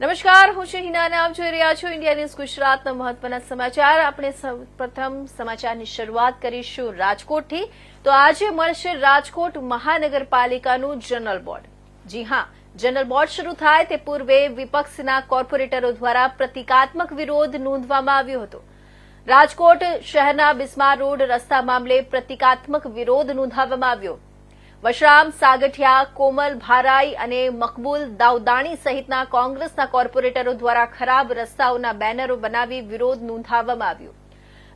નમસ્કાર, હું છું હિના આપ જોઈ રહ્યા છો ઇન્ડિયા ન્યૂઝ ગુજરાતના મહત્વના સમાચાર. આપણે પ્રથમ સમાચારની શરૂઆત કરીશું રાજકોટથી. તો આજે મળશે રાજકોટ મહાનગરપાલિકાનું જનરલ બોર્ડ. જી હા, જનરલ બોર્ડ શરૂ થાય તે પૂર્વે વિપક્ષના કોર્પોરેટરો દ્વારા પ્રતિકાત્મક વિરોધ નોંધવામાં આવ્યો હતો. રાજકોટ શહેરના બિસ્માર રોડ રસ્તા મામલે પ્રતિકાત્મક વિરોધ નોંધાવવામાં આવ્યો. વશરામ, સાગઠિયા, કોમલ, ભારાઈ અને મકબૂલ દાઉદાણી સહિતના કોંગ્રેસના કોર્પોરેટરો દ્વારા ખરાબ રસ્તાઓના બેનરો બનાવી વિરોધ નોંધાવવામાં આવ્યો.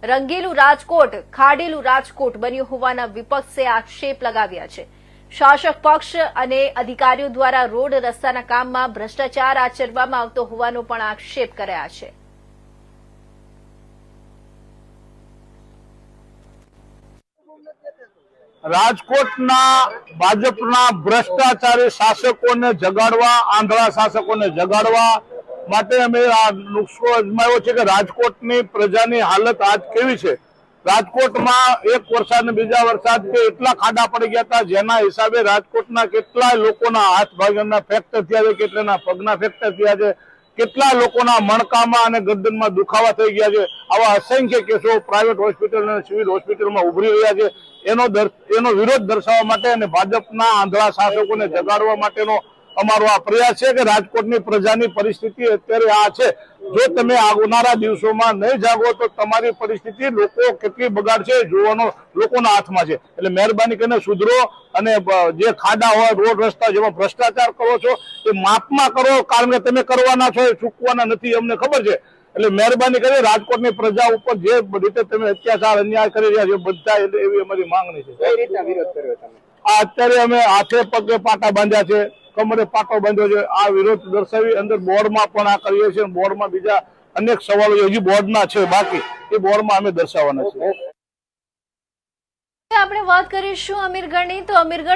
રંગેલું રાજકોટ, ખાડેલું રાજકોટ બન્યું હોવાના વિપક્ષે આક્ષેપ લગાવ્યા છે. શાસક પક્ષ અને અધિકારીઓ દ્વારા રોડ રસ્તાના કામમાં ભ્રષ્ટાચાર આચરવામાં આવતો હોવાનો પણ આક્ષેપ કર્યા છે. રાજકોટના ભાજપના ભ્રષ્ટાચારી શાસકોને જગાડવા, આંધળા શાસકોને જગાડવા માટે અમે આ નુસ્ખો અજમાવ્યો છે કે રાજકોટની પ્રજાની હાલત આજ કેવી છે? રાજકોટમાં એક વરસાદ બીજા વરસાદ કે એટલા ખાડા પડી ગયા હતા જેના હિસાબે રાજકોટના કેટલાય લોકોના હાથ ભાગના ફેક્ટર થયા છે, કેટલાના પગના ફેક્ટર થયા છે. કેટલા લોકોના મણકામાં અને ગરદનમાં દુખાવા થઈ ગયા છે, આવા અસંખ્ય કેસો પ્રાઇવેટ હોસ્પિટલ અને સિવિલ હોસ્પિટલમાં ઉભરી રહ્યા છે. એનો એનો વિરોધ દર્શાવવા માટે અને ભાજપના આંધળા શાસકોને જગાડવા માટેનો અમારો આ પ્રયાસ છે કે રાજકોટની પ્રજાની પરિસ્થિતિ અત્યારે આ છે. જો તમે આવનારા દિવસોમાં નહીં જાગો તો તમારી પરિસ્થિતિ લોકો કેટલી બગાડશે જોવાનો લોકોના હાથમાં છે. એટલે મહેરબાની કરીને સુધરો અને જે ખાડા હોય રોડ રસ્તા જેમાં ભ્રષ્ટાચાર કરો છો એ માપમાં કરો કારણ કે તમે કરવાના છો એ ચૂકવાના નથી અમને ખબર છે. એટલે મહેરબાની કરી રાજકોટની પ્રજા ઉપર જે રીતે તમે અત્યાચાર અન્યાય કરી રહ્યા છો બધા એવી અમારી માંગણી છે. આ અત્યારે અમે હાથે પગે પાટા બાંધ્યા છે. કમરે પાટો બાંધ્યો છે. આ વિરોધ દર્શાવી અંદર બોર્ડમાં પણ આ કરીએ છીએ. બોર્ડમાં બીજા અનેક સવાલો હજી બોર્ડના છે. બાકી એ બોર્ડમાં અમે દર્શાવવાના છે આપણે વાત કરીશું અમીરગઢની. તો અમીરગઢ